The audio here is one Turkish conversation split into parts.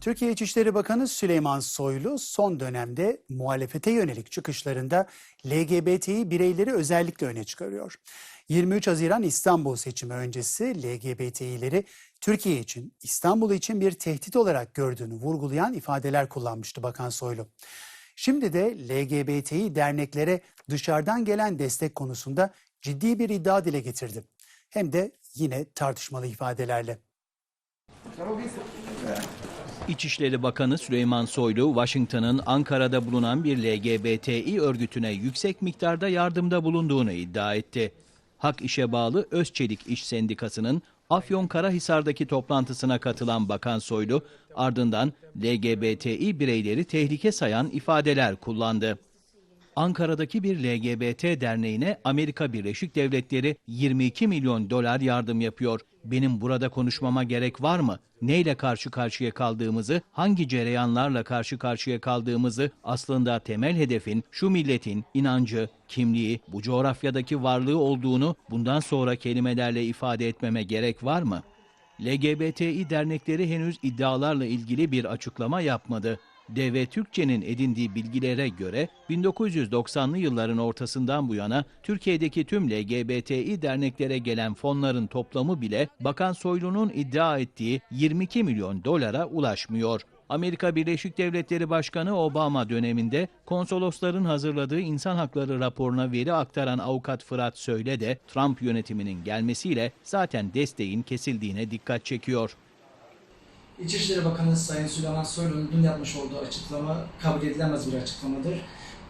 Türkiye İçişleri Bakanı Süleyman Soylu son dönemde muhalefete yönelik çıkışlarında LGBTİ bireyleri özellikle öne çıkarıyor. 23 Haziran İstanbul seçimi öncesi LGBTİ'leri Türkiye için, İstanbul için bir tehdit olarak gördüğünü vurgulayan ifadeler kullanmıştı Bakan Soylu. Şimdi de LGBTİ derneklere dışarıdan gelen destek konusunda ciddi bir iddia dile getirdi. Hem de yine tartışmalı ifadelerle. İçişleri Bakanı Süleyman Soylu, Washington'ın Ankara'da bulunan bir LGBTİ örgütüne yüksek miktarda yardımda bulunduğunu iddia etti. Hak İş'e bağlı Özçelik İş Sendikası'nın Afyonkarahisar'daki toplantısına katılan Bakan Soylu, ardından LGBTİ bireyleri tehlike sayan ifadeler kullandı. Ankara'daki bir LGBT derneğine Amerika Birleşik Devletleri 22 milyon dolar yardım yapıyor. Benim burada konuşmama gerek var mı? Neyle karşı karşıya kaldığımızı, hangi cereyanlarla karşı karşıya kaldığımızı aslında temel hedefin şu milletin inancı, kimliği, bu coğrafyadaki varlığı olduğunu bundan sonra kelimelerle ifade etmeme gerek var mı? LGBTİ dernekleri henüz iddialarla ilgili bir açıklama yapmadı. DV Türkçe'nin edindiği bilgilere göre 1990'lı yılların ortasından bu yana Türkiye'deki tüm LGBTİ derneklere gelen fonların toplamı bile Bakan Soylu'nun iddia ettiği 22 milyon dolara ulaşmıyor. Amerika Birleşik Devletleri Başkanı Obama döneminde konsolosların hazırladığı insan hakları raporuna veri aktaran avukat Fırat Söyle de Trump yönetiminin gelmesiyle zaten desteğin kesildiğine dikkat çekiyor. İçişleri Bakanı Sayın Süleyman Soylu'nun dün yapmış olduğu açıklama kabul edilemez bir açıklamadır.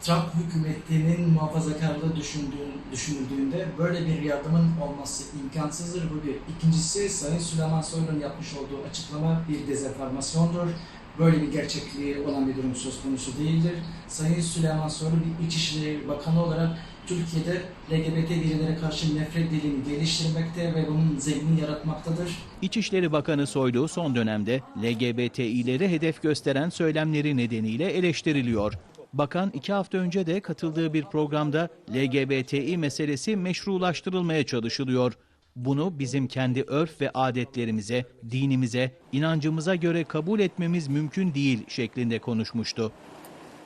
Trump hükümetinin muhafazakarlığı düşündüğün, düşünüldüğünde böyle bir yardımın olması imkansızdır. Bu bir. İkincisi Sayın Süleyman Soylu'nun yapmış olduğu açıklama bir dezenformasyondur. Böyle bir gerçekliği olan bir durum söz konusu değildir. Sayın Süleyman Soylu bir İçişleri Bakanı olarak Türkiye'de LGBT bireylere karşı nefret dilini geliştirmekte ve bunun zeminini yaratmaktadır. İçişleri Bakanı Soylu son dönemde LGBTİ'leri hedef gösteren söylemleri nedeniyle eleştiriliyor. Bakan iki hafta önce de katıldığı bir programda LGBTİ meselesi meşrulaştırılmaya çalışılıyor. Bunu bizim kendi örf ve adetlerimize, dinimize, inancımıza göre kabul etmemiz mümkün değil şeklinde konuşmuştu.